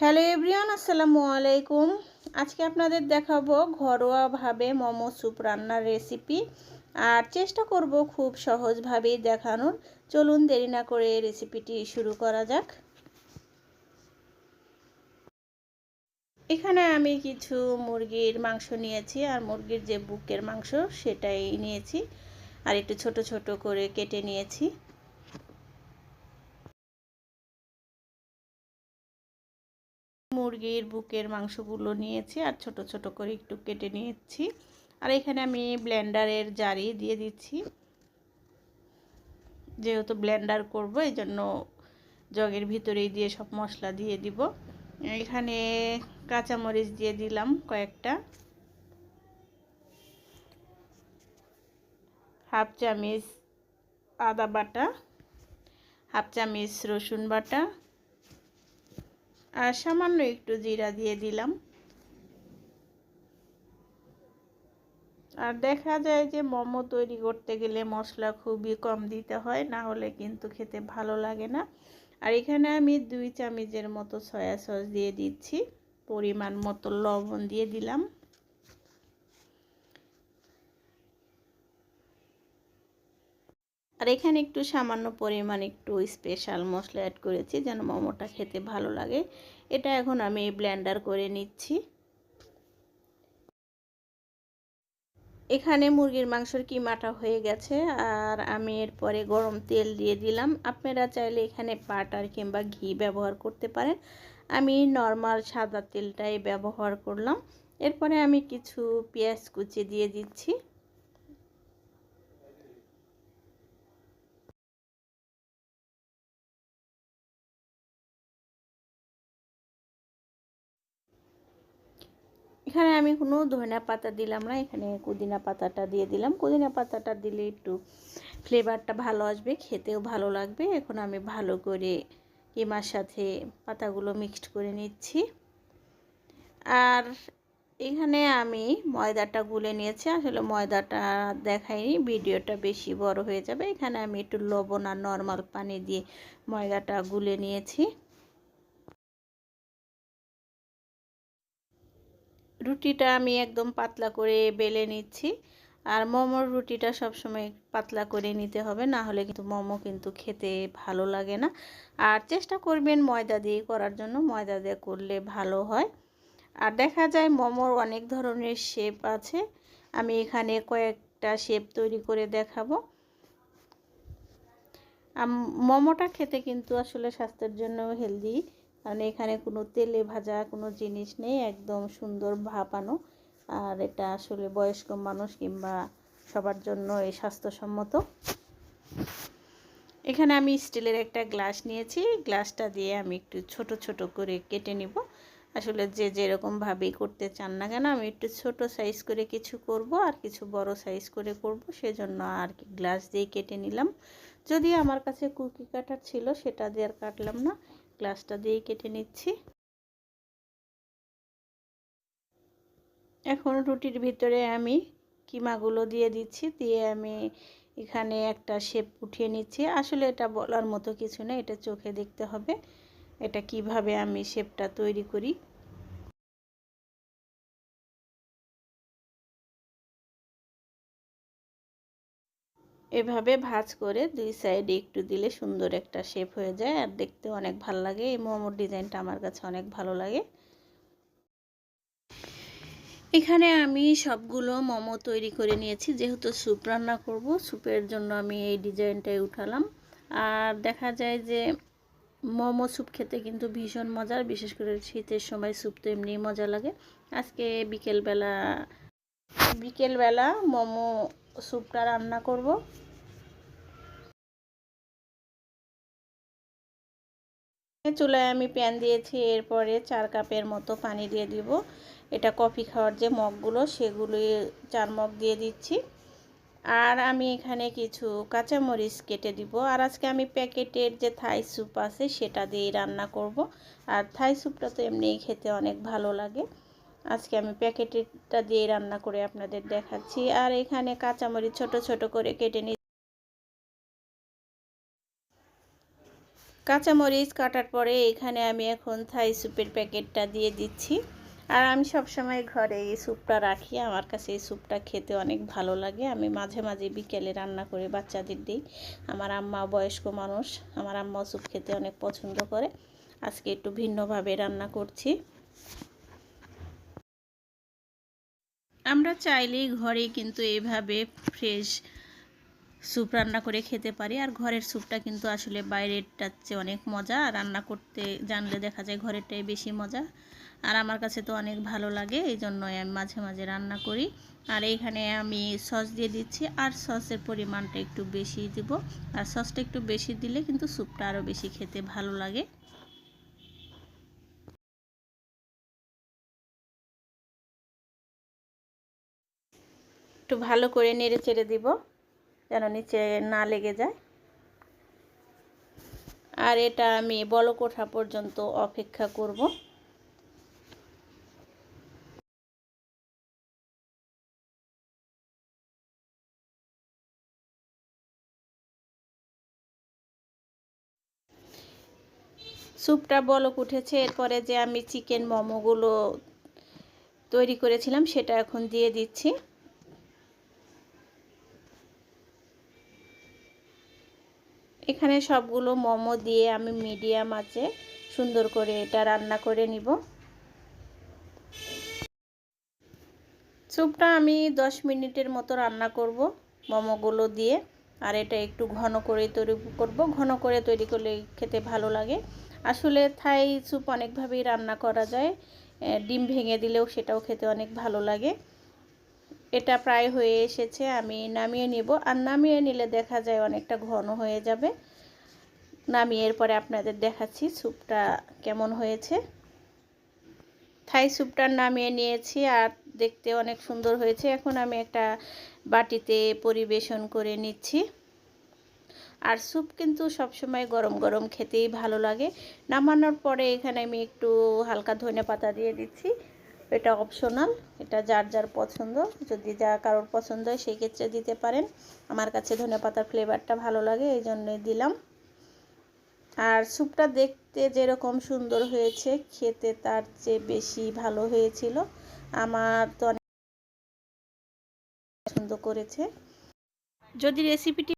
Hello everyone, আসসালামু আলাইকুম। আজকে আপনাদের দেখাবো ঘরোয়াভাবে মোমো স্যুপ রান্নার রেসিপি। আর চেষ্টা করব খুব সহজভাবেই দেখানোর। চলুন দেরি না করে রেসিপিটি শুরু করা যাক। এখানে আমি কিছু মুরগির মাংস নিয়েছি, আর মুরগির যে বুকের মাংস সেটাই নিয়েছি। আর একটু ছোট ছোট করে কেটে নিয়েছি। মুরগির বুকের মাংসগুলো নিয়েছি আর ছোট ছোট করে একটু কেটে নিয়েছি। আর এখানে আমি ব্লেন্ডারের জারি দিয়ে দিচ্ছি। যেহেতু ব্লেন্ডার করব এই জন্য জগের ভিতরেই দিয়ে সব মশলা দিয়ে দিব। এখানে কাঁচামরিচ দিয়ে দিলাম কয়েকটা। হাফ চামিচ আদা বাটা, হাফ চামিচ রসুন বাটা আর সামান্য একটু জিরা দিয়ে দিলাম। আর দেখা যায় যে মোমো তৈরি করতে গেলে মশলা খুবই কম দিতে হয়, না হলে কিন্তু খেতে ভালো লাগে না। আর এখানে আমি দুই চামচের মতো সয়া সস দিয়ে দিচ্ছি। পরিমাণ মতো লবণ দিয়ে দিলাম। আর এখানে একটু সামান্য পরিমাণ একটু স্পেশাল মশলা অ্যাড করেছি যেন মোমোটা খেতে ভালো লাগে। এটা এখন আমি ব্লেন্ডার করে নিচ্ছি। এখানে মুরগির মাংসর কিমাটা হয়ে গেছে আর আমি এরপরে গরম তেল দিয়ে দিলাম। আপনারা চাইলে এখানে বাটার কিংবা ঘি ব্যবহার করতে পারেন। আমি নর্মাল সাদা তেলটাই ব্যবহার করলাম। এরপরে আমি কিছু পেঁয়াজ কুচি দিয়ে দিচ্ছি। এখানে আমি কোনো ধনিয়া পাতা দিলাম না, এখানে পুদিনা পাতাটা দিয়ে দিলাম। পুদিনা পাতাটা দিলে একটু ফ্লেভারটা ভালো আসবে, খেতেও ভালো লাগবে। এখন আমি ভালো করে কিমার সাথে পাতাগুলো মিক্সড করে নিচ্ছি। আর এখানে আমি ময়দাটা গুলে নিয়েছি, আসলে ময়দাটা দেখাইনি, ভিডিওটা বেশি বড় হয়ে যাবে। এখানে আমি একটু লবণ আর নর্মাল পানি দিয়ে ময়দাটা গুলে নিয়েছি। রুটিটা আমি একদম পাতলা করে বেলে নিচ্ছি। আর মোমোর রুটিটা সবসময় পাতলা করে নিতে হবে, না হলে কিন্তু মোমো কিন্তু খেতে ভালো লাগে না। আর চেষ্টা করবেন ময়দা দিয়ে করার জন্য, ময়দা দিয়ে করলে ভালো হয়। আর দেখা যায় মোমোর অনেক ধরনের শেপ আছে, আমি এখানে কয়েকটা শেপ তৈরি করে দেখাবো। মোমোটা খেতে কিন্তু আসলে স্বাস্থ্যের জন্য হেলদি কারণ এখানে কোনো তেলে ভাজা কোনো জিনিস নেই, একদম সুন্দর ভাপানো। আর এটা আসলে বয়স্ক মানুষ কিংবা সবার জন্য এই স্বাস্থ্যসম্মত। এখানে আমি স্টিলের একটা গ্লাস নিয়েছি। গ্লাসটা দিয়ে আমি একটু ছোট ছোট করে কেটে নিব। আসলে যে যেরকমভাবেই করতে চান না কেন, আমি একটু ছোট সাইজ করে কিছু করব আর কিছু বড় সাইজ করে করব, সেজন্য আর কি গ্লাস দিয়ে কেটে নিলাম। যদি আমার কাছে কুকি কাটার ছিল, সেটা দিয়ে আর কাটলাম না। গ্লাসটা দিয়েই কেটে নিচ্ছি। এখন রুটির ভিতরে আমি কিমাগুলো দিয়ে দিচ্ছি, দিয়ে আমি এখানে একটা শেপ উঠিয়ে নিচ্ছি। আসলে এটা বলার মতো কিছু না, এটা চোখে দেখতে হবে। এটা কীভাবে আমি শেপটা তৈরি করি। এভাবে ভাজ করে দুই সাইডে একটু দিলে সুন্দর একটা শেপ হয়ে যায় আর দেখতে অনেক ভালো লাগে। এই মোমোর ডিজাইনটা আমার কাছে অনেক ভালো লাগে। এখানে আমি সবগুলো মোমো তৈরি করে নিয়েছি, যেহেতু স্যুপ রান্না করব স্যুপের জন্য আমি এই ডিজাইনটাই উঠালাম। আর দেখা যায় যে মোমো স্যুপ খেতে কিন্তু ভীষণ মজার, বিশেষ করে শীতের সময় স্যুপ তো এমনি মজা লাগে। আজকে বিকেলবেলা বিকেলবেলা মোমো স্যুপটা রান্না করব। চুলায় আমি প্যান দিয়েছি, এরপরে চার কাপের মতো পানি দিয়ে দিব। এটা কফি খাওয়ার যে মগগুলো, সেগুলো চার মগ দিয়ে দিচ্ছি। আর আমি এখানে কিছু কাঁচামরিচ কেটে দিব। আর আজকে আমি প্যাকেটের যে থাই স্যুপ আছে, সেটা দিয়েই রান্না করব। আর থাই স্যুপটা তো এমনিই খেতে অনেক ভালো লাগে। আজকে আমি প্যাকেটটা দিয়ে রান্না করে আপনাদের দেখাচ্ছি। আর এখানে কাঁচামরিচ ছোট ছোট করে কেটে নি কাঁচামরিচ কাটার পরে এখানে আমি এখন থাই স্যুপের প্যাকেটটা দিয়ে দিচ্ছি। আর আমি সবসময় ঘরে এই স্যুপটা রাখি। আমার কাছে এই স্যুপটা খেতে অনেক ভালো লাগে। আমি মাঝে মাঝে বিকেলে রান্না করে বাচ্চাদের দিই। আমার আম্মা বয়স্ক মানুষ, আমার আম্মা স্যুপ খেতে অনেক পছন্দ করে। আজকে একটু ভিন্নভাবে রান্না করছি। আমরা চাইলেই ঘরে কিন্তু এভাবে ফ্রেশ স্যুপ রান্না করে খেতে পারি। আর ঘরের স্যুপটা কিন্তু আসলে বাইরেরটার চেয়ে অনেক মজা। রান্না করতে জানলে দেখা যায় ঘরেরটাই বেশি মজা। আর আমার কাছে তো অনেক ভালো লাগে, এই জন্যই আমি মাঝে মাঝে রান্না করি। আর এইখানে আমি সস দিয়ে দিচ্ছি। আর সসের পরিমাণটা একটু বেশি দিব। আর সসটা একটু বেশি দিলে কিন্তু স্যুপটা আরও বেশি খেতে ভালো লাগে। একটু ভালো করে নেড়ে চেড়ে দিব, যেন নিচে না লেগে যায়। আর এটা আমি বলক ওঠা পর্যন্ত অপেক্ষা করব। স্যুপটা বলক উঠেছে, এরপরে যে আমি চিকেন মোমোগুলো তৈরি করেছিলাম সেটা এখন দিয়ে দিচ্ছি। এখানে সবগুলো মোমো দিয়ে আমি মিডিয়াম আছে, সুন্দর করে এটা রান্না করে নিব। স্যুপটা আমি 10 মিনিটের মতো রান্না করব মোমোগুলো দিয়ে, আর এটা একটু ঘন করে তৈরি করব। ঘন করে তৈরি করলে খেতে ভালো লাগে। আসলে থাই স্যুপ অনেকভাবেই রান্না করা যায় ডিম ভেঙে দিলেও সেটাও খেতে অনেক ভালো লাগে। এটা প্রায় হয়ে এসেছে, আমি নামিয়ে নিব। আর নামিয়ে নিলে দেখা যায় অনেকটা ঘন হয়ে যাবে। নামিয়ে এরপরে আপনাদের দেখাচ্ছি স্যুপটা কেমন হয়েছে। থাই স্যুপটা নামিয়ে নিয়েছি আর দেখতে অনেক সুন্দর হয়েছে। এখন আমি একটা বাটিতে পরিবেশন করে নিচ্ছি। আর স্যুপ কিন্তু সবসময় গরম গরম খেতেই ভালো লাগে। নামানোর পরে এখানে আমি একটু হালকা ধনে পাতা দিয়ে দিচ্ছি। এটা অপশনাল এটা যার যার পছন্দ। যদি যা কারোর পছন্দ হয়, সেই ক্ষেত্রে দিতে পারেন। আমার কাছে ধনে পাতার ফ্লেভারটা ভালো লাগে, এই জন্যই দিলাম। আর স্যুপটা দেখতে যেরকম সুন্দর হয়েছে, খেতে তার চেয়ে বেশি ভালো হয়েছিল। আমার তো অনেক পছন্দ করেছে। যদি রেসিপিটি